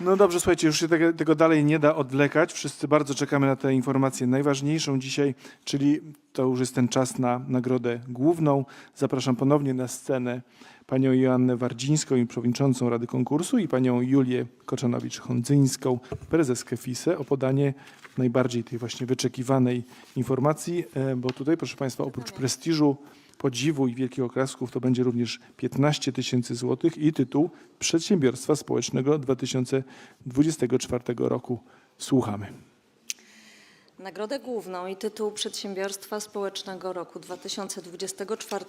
No dobrze, słuchajcie, już się tego, dalej nie da odwlekać. Wszyscy bardzo czekamy na tę informację najważniejszą dzisiaj, czyli to już jest ten czas na nagrodę główną. Zapraszam ponownie na scenę panią Joannę Wardzińską przewodniczącą Rady Konkursu i panią Julię Koczanowicz-Hondzyńską, prezeskę FISE o podanie najbardziej tej właśnie wyczekiwanej informacji, e, bo tutaj, proszę państwa, oprócz prestiżu, podziwu i wielkich oklasków to będzie również 15 tysięcy złotych i tytuł Przedsiębiorstwa Społecznego 2024 roku. Słuchamy. Nagrodę główną i tytuł Przedsiębiorstwa Społecznego Roku 2024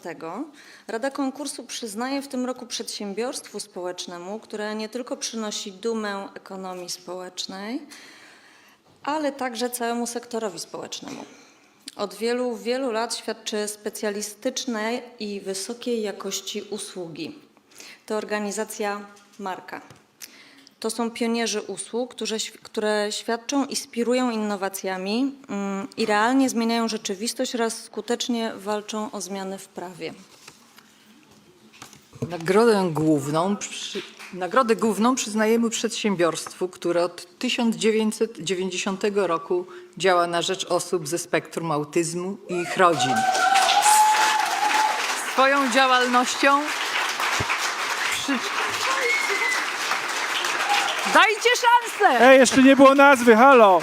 Rada Konkursu przyznaje w tym roku przedsiębiorstwu społecznemu, które nie tylko przynosi dumę ekonomii społecznej, ale także całemu sektorowi społecznemu. Od wielu, wielu lat świadczy specjalistyczne i wysokiej jakości usługi. To organizacja Marka. To są pionierzy usług, które, które świadczą, inspirują innowacjami mm, i realnie zmieniają rzeczywistość oraz skutecznie walczą o zmiany w prawie. Nagrodę główną, przy, nagrodę główną przyznajemy przedsiębiorstwu, które od 1990 roku działa na rzecz osób ze spektrum autyzmu i ich rodzin. Swoją działalnością przy... Dajcie szansę! Ej, jeszcze nie było nazwy, halo!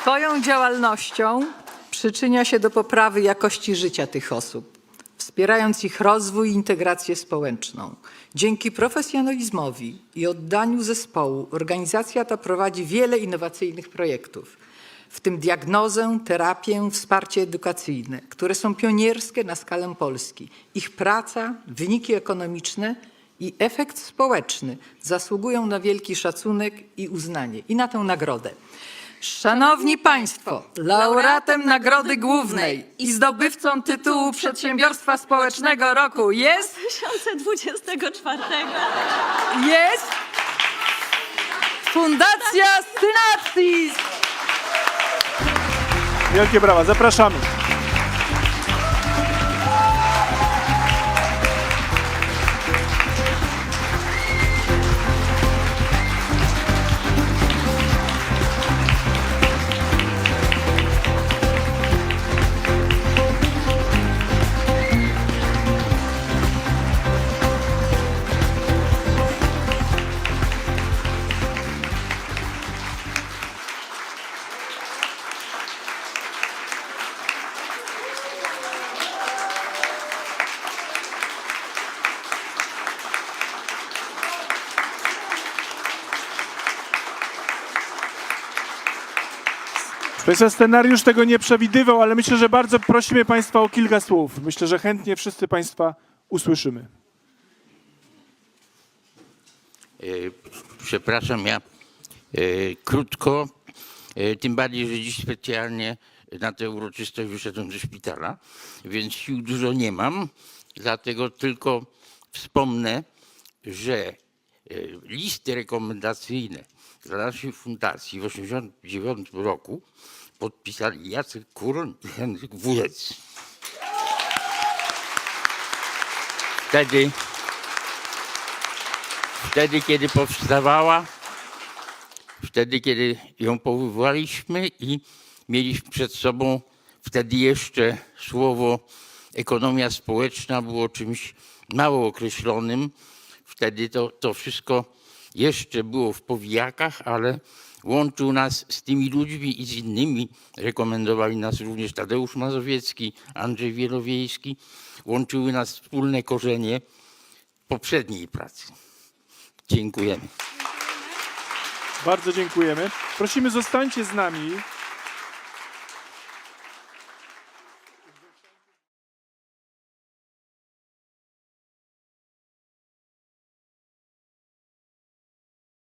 Swoją działalnością przyczynia się do poprawy jakości życia tych osób, wspierając ich rozwój i integrację społeczną. Dzięki profesjonalizmowi i oddaniu zespołu organizacja ta prowadzi wiele innowacyjnych projektów, w tym diagnozę, terapię, wsparcie edukacyjne, które są pionierskie na skalę Polski. Ich praca, wyniki ekonomiczne i efekt społeczny zasługują na wielki szacunek i uznanie i na tę nagrodę. Szanowni Państwo, laureatem Nagrody Głównej i zdobywcą tytułu Przedsiębiorstwa Społecznego Roku jest, 2024 jest Fundacja Synapsis. Wielkie brawa, zapraszamy. Państwa, scenariusz tego nie przewidywał, ale myślę, że bardzo prosimy Państwa o kilka słów. Myślę, że chętnie wszyscy Państwa usłyszymy. E, Przepraszam, ja e, krótko, e, tym bardziej, że dziś specjalnie na tę uroczystość wyszedłem ze szpitala, więc sił dużo nie mam, dlatego tylko wspomnę, że listy rekomendacyjne dla naszej fundacji w 1989 roku podpisali Jacek Kuroń i Henryk Wulec. Wtedy wtedy, kiedy powstawała, wtedy, kiedy ją powołaliśmy i mieliśmy przed sobą wtedy jeszcze słowo ekonomia społeczna było czymś mało określonym. Wtedy to, to wszystko jeszcze było w powijakach, ale łączył nas z tymi ludźmi i z innymi. Rekomendowali nas również Tadeusz Mazowiecki, Andrzej Wielowiejski. Łączyły nas wspólne korzenie poprzedniej pracy. Dziękujemy. Bardzo dziękujemy. Prosimy, zostańcie z nami.